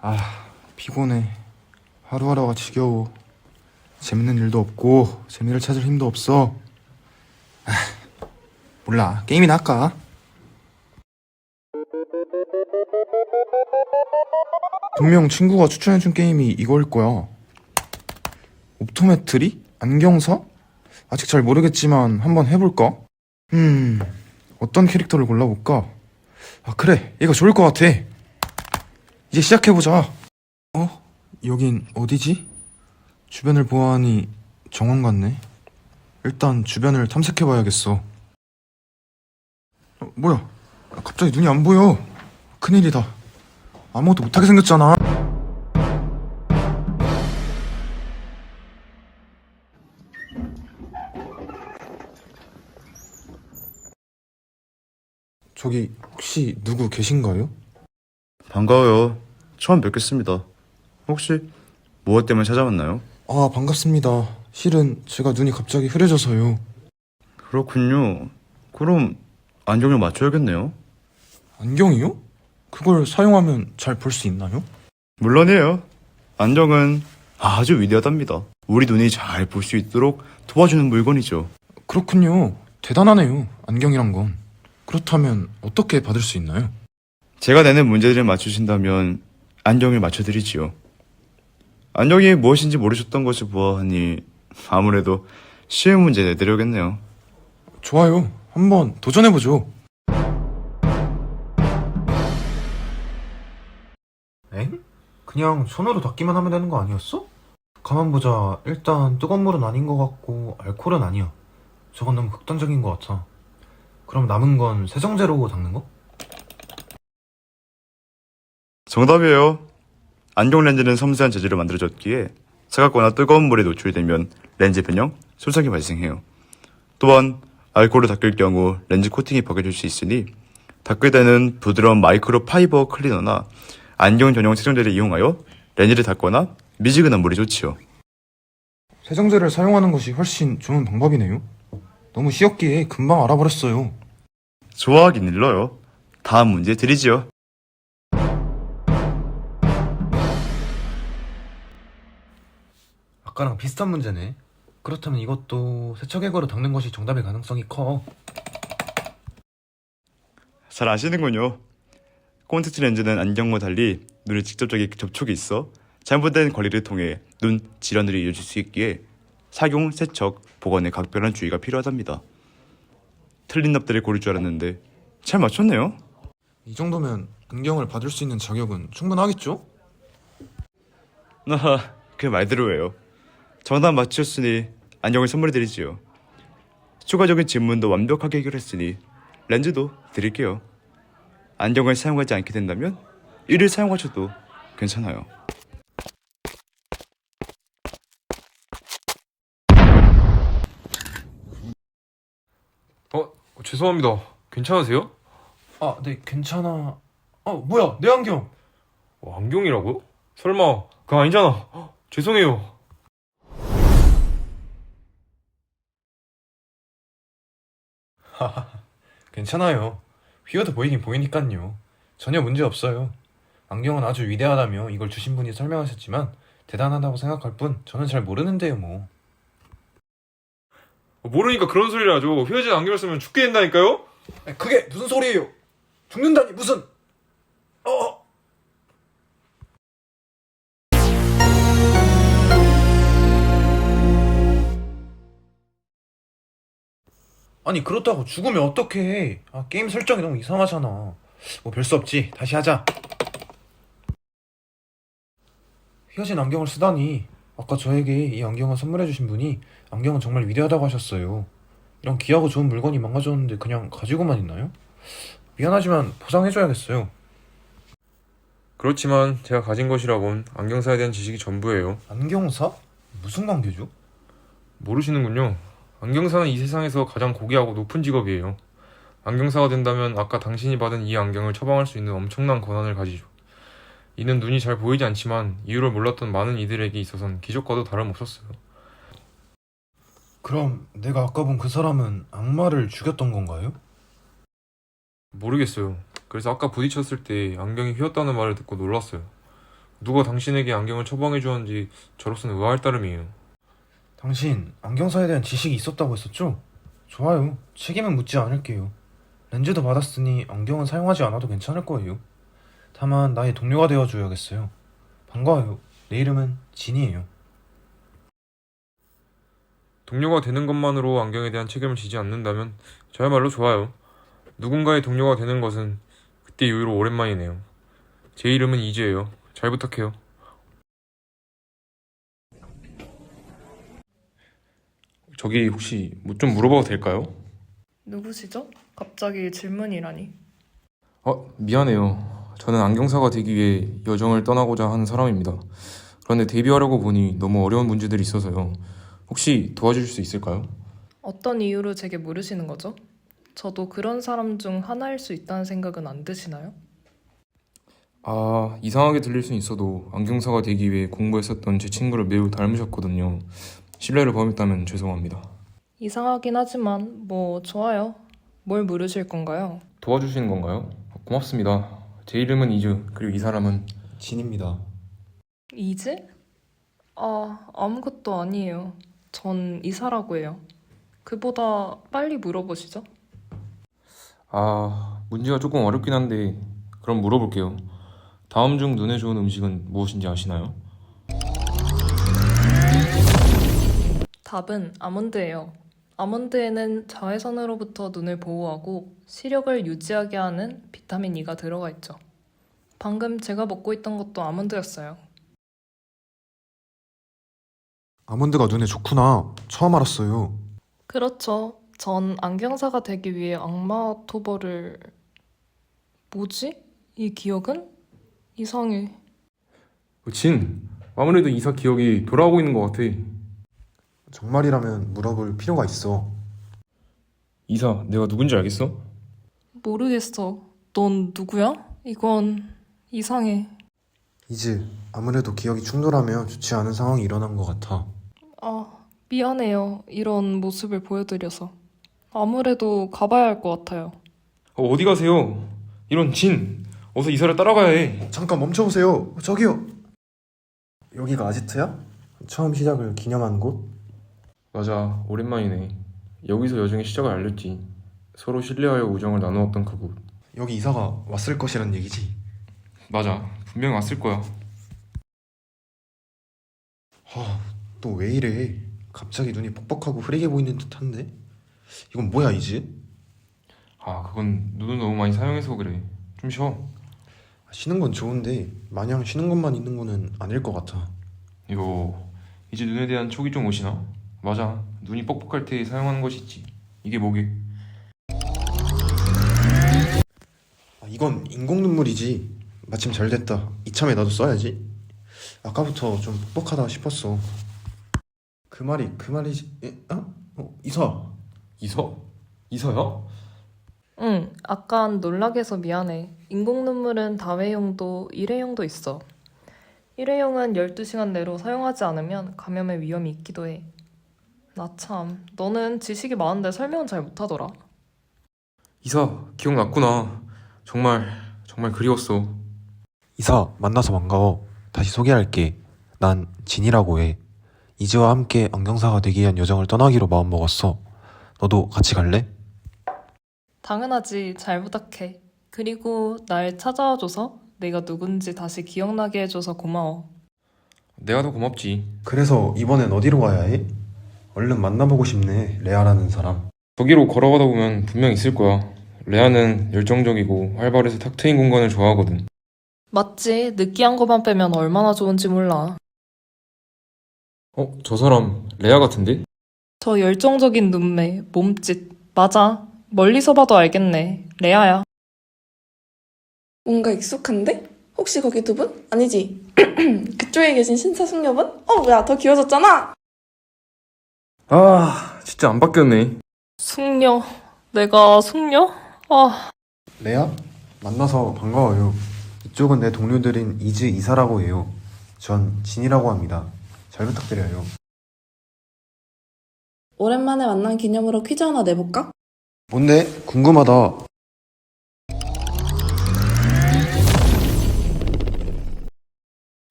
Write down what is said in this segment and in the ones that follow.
아 피곤해 하루하루가 지겨워 재밌는 일도 없고 재미를 찾을 힘도 없어 아, 몰라 게임이나 할까? 분명 친구가 추천해준 게임이 이거일 거야 옵토메트리? 안경사? 아직 잘 모르겠지만 한번 해볼까? 음 어떤 캐릭터를 골라볼까? 아 그래 얘가 좋을 것 같아 이제 시작해보자. 어? 여긴 어디지? 주변을 보아하니 정원 같네. 일단 주변을 탐색해봐야겠어. 어, 뭐야? 갑자기 눈이 안 보여. 큰일이다. 아무것도 못하게 생겼잖아. 저기 혹시 누구 계신가요? 반가워요. 처음 뵙겠습니다. 혹시 무엇 때문에 찾아왔나요? 아, 반갑습니다. 실은 제가 눈이 갑자기 흐려져서요. 그렇군요. 그럼 안경을 맞춰야겠네요. 안경이요? 그걸 사용하면 잘 볼 수 있나요? 물론이에요. 안경은 아주 위대하답니다. 우리 눈이 잘 볼 수 있도록 도와주는 물건이죠. 그렇군요. 대단하네요. 안경이란 건. 그렇다면 어떻게 받을 수 있나요? 제가 내는 문제들을 맞추신다면 안경을 맞춰드리지요. 안경이 무엇인지 모르셨던 것이 보아하니 아무래도 쉬운 문제 내드려야겠네요. 좋아요. 한번 도전해보죠. 엥? 그냥 손으로 닦기만 하면 되는 거 아니었어? 가만 보자. 일단 뜨거운 물은 아닌 것 같고 알코올은 아니야. 저건 너무 극단적인 것 같아. 그럼 남은 건 세정제로 닦는 거? 정답이에요. 안경 렌즈는 섬세한 재질로 만들어졌기에 차갑거나 뜨거운 물에 노출되면 렌즈 변형, 손상이 발생해요. 또한 알코올을 닦을 경우 렌즈 코팅이 벗겨질 수 있으니 닦을 때는 부드러운 마이크로 파이버 클리너나 안경 전용 세정제를 이용하여 렌즈를 닦거나 미지근한 물이 좋지요. 세정제를 사용하는 것이 훨씬 좋은 방법이네요. 너무 쉬웠기에 금방 알아버렸어요. 좋아하긴 일러요. 다음 문제 드리지요. 아까랑 비슷한 문제네. 그렇다면 이것도 세척액으로 닦는 것이 정답일 가능성이 커. 잘 아시는군요. 콘택트 렌즈는 안경과 달리 눈에 직접적인 접촉이 있어 잘못된 관리를 통해 눈 질환들이 이어질 수 있기에 착용, 세척, 보관에 각별한 주의가 필요하답니다. 틀린 답들을 고를 줄 알았는데 잘 맞췄네요. 이 정도면 안경을 받을 수 있는 자격은 충분하겠죠? 하하, 그 말대로예요. 정답 맞추셨으니 안경을 선물해 드리지요. 추가적인 질문도 완벽하게 해결했으니 렌즈도 드릴게요. 안경을 사용하지 않게 된다면 이를 사용하셔도 괜찮아요. 어, 죄송합니다. 괜찮으세요? 아, 네, 괜찮아. 어, 뭐야, 내 안경! 어, 안경이라고요? 설마 그거 아니잖아. 헉, 죄송해요. 괜찮아요. 휘어도 보이긴 보이니깐요. 전혀 문제 없어요. 안경은 아주 위대하다며 이걸 주신 분이 설명하셨지만 대단하다고 생각할 뿐 저는 잘 모르는데요, 뭐. 어, 모르니까 그런 소리를 하죠. 휘어진 안경을 쓰면 죽게 된다니까요? 그게 무슨 소리예요? 죽는다니 무슨? 아니 그렇다고 죽으면 어떡해? 아 게임 설정이 너무 이상하잖아. 뭐 별 수 없지. 다시 하자. 휘어진 안경을 쓰다니. 아까 저에게 이 안경을 선물해주신 분이 안경은 정말 위대하다고 하셨어요. 이런 귀하고 좋은 물건이 망가졌는데 그냥 가지고만 있나요? 미안하지만 보상해줘야겠어요. 그렇지만 제가 가진 것이라곤 안경사에 대한 지식이 전부예요. 안경사? 무슨 관계죠? 모르시는군요. 안경사는 이 세상에서 가장 고귀하고 높은 직업이에요. 안경사가 된다면 아까 당신이 받은 이 안경을 처방할 수 있는 엄청난 권한을 가지죠. 이는 눈이 잘 보이지 않지만 이유를 몰랐던 많은 이들에게 있어선 기적과도 다름없었어요. 그럼 내가 아까 본 그 사람은 악마를 죽였던 건가요? 모르겠어요. 그래서 아까 부딪혔을 때 안경이 휘었다는 말을 듣고 놀랐어요. 누가 당신에게 안경을 처방해 주었는지 저로서는 의아할 따름이에요. 당신 안경사에 대한 지식이 있었다고 했었죠? 좋아요. 책임은 묻지 않을게요. 렌즈도 받았으니 안경은 사용하지 않아도 괜찮을 거예요. 다만 나의 동료가 되어줘야겠어요. 반가워요. 내 이름은 진이에요. 동료가 되는 것만으로 안경에 대한 책임을 지지 않는다면 저야말로 좋아요. 누군가의 동료가 되는 것은 그때 이후로 오랜만이네요. 제 이름은 이지예요. 잘 부탁해요. 저기 혹시 뭐 좀 물어봐도 될까요? 누구시죠? 갑자기 질문이라니. 어, 미안해요. 저는 안경사가 되기 위해 여정을 떠나고자 하는 사람입니다. 그런데 데뷔하려고 보니 너무 어려운 문제들이 있어서요. 혹시 도와주실 수 있을까요? 어떤 이유로 제게 물으시는 거죠? 저도 그런 사람 중 하나일 수 있다는 생각은 안 드시나요? 아, 이상하게 들릴 순 있어도 안경사가 되기 위해 공부했었던 제 친구를 매우 닮으셨거든요. 신뢰를 범했다면 죄송합니다. 이상하긴 하지만 뭐 좋아요. 뭘 물으실 건가요? 도와주시는 건가요? 고맙습니다. 제 이름은 이주, 그리고 이 사람은 진입니다. 이제? 아, 아무것도 아니에요. 전 이사라고 해요. 그보다 빨리 물어보시죠. 아, 문제가 조금 어렵긴 한데 그럼 물어볼게요. 다음 중 눈에 좋은 음식은 무엇인지 아시나요? 답은 아몬드예요. 아몬드에는 자외선으로부터 눈을 보호하고 시력을 유지하게 하는 비타민 E가 들어가 있죠. 방금 제가 먹고 있던 것도 아몬드였어요. 아몬드가 눈에 좋구나. 처음 알았어요. 그렇죠. 전 안경사가 되기 위해 악마 토벌을 뭐지? 이 기억은 이상해. 진, 아무래도 이사 기억이 돌아오고 있는 것 같아. 정말이라면 물어볼 필요가 있어. 이사, 내가 누군지 알겠어? 모르겠어. 넌 누구야? 이건 이상해. 이즈, 아무래도 기억이 충돌하며 좋지 않은 상황이 일어난 것 같아. 아, 미안해요. 이런 모습을 보여드려서. 아무래도 가봐야 할 것 같아요. 어, 어디 가세요? 이런 진, 어서 이사를 따라가야 해. 잠깐 멈춰보세요. 저기요. 여기가 아지트야? 처음 시작을 기념한 곳? 맞아, 오랜만이네. 여기서 여정의 시작을 알렸지. 서로 신뢰하여 우정을 나누었던 그곳. 여기 이사가 왔을 것이란 얘기지. 맞아, 분명히 왔을 거야. 아, 또왜 이래? 갑자기 눈이 뻑뻑하고 흐리게 보이는 듯한데? 이건 뭐야, 이즈? 아, 그건 눈을 너무 많이 사용해서 그래. 좀 쉬어. 쉬는 건 좋은데 마냥 쉬는 것만 있는 거는 아닐 것 같아. 이거 이제 눈에 대한 촉이 좀 오시나? 맞아, 눈이 뻑뻑할 때 사용하는 것이 있지. 이게 뭐게? 아, 이건 인공 눈물이지. 마침 잘 됐다. 이참에 나도 써야지. 아까부터 좀 뻑뻑하다 싶었어. 그 말이 그 말이지. 에? 어? 어, 이사. 이서? 이서야? 응, 아깐 놀라게 해서 미안해. 인공 눈물은 다회용도 일회용도 있어. 일회용은 12시간 내로 사용하지 않으면 감염의 위험이 있기도 해. 나 참, 너는 지식이 많은데 설명은 잘 못하더라. 이사, 기억났구나. 정말, 정말 그리웠어. 이사, 만나서 반가워. 다시 소개할게. 난 진이라고 해. 이즈와 함께 안경사가 되기 위한 여정을 떠나기로 마음먹었어. 너도 같이 갈래? 당연하지, 잘 부탁해. 그리고 날 찾아와줘서 내가 누군지 다시 기억나게 해줘서 고마워. 내가 더 고맙지. 그래서 이번엔 어디로 가야 해? 얼른 만나보고 싶네. 레아라는 사람. 저기로 걸어가다 보면 분명 있을 거야. 레아는 열정적이고 활발해서 탁 트인 공간을 좋아하거든. 맞지, 느끼한 것만 빼면 얼마나 좋은지 몰라. 어, 저 사람 레아 같은데? 저 열정적인 눈매, 몸짓. 맞아. 멀리서 봐도 알겠네. 레아야. 뭔가 익숙한데? 혹시 거기 두 분? 아니지. 그쪽에 계신 신차 숙녀분? 어, 뭐야, 더 귀여워졌잖아! 아, 진짜 안 바뀌었네. 숙녀. 내가 숙녀? 아, 레아? 만나서 반가워요. 이쪽은 내 동료들인 이즈 이사라고 해요. 전 진이라고 합니다. 잘 부탁드려요. 오랜만에 만난 기념으로 퀴즈 하나 내볼까? 뭔데? 궁금하다.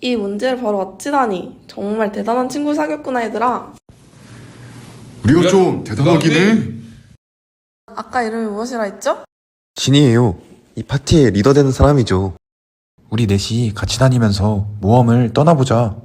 이 문제를 바로 맞히다니. 정말 대단한 친구 사귀었구나, 얘들아. 우리가 좀 대단하긴 해. 아까 이름이 무엇이라 했죠? 진이에요. 이 파티의 리더 되는 사람이죠. 우리 넷이 같이 다니면서 모험을 떠나보자.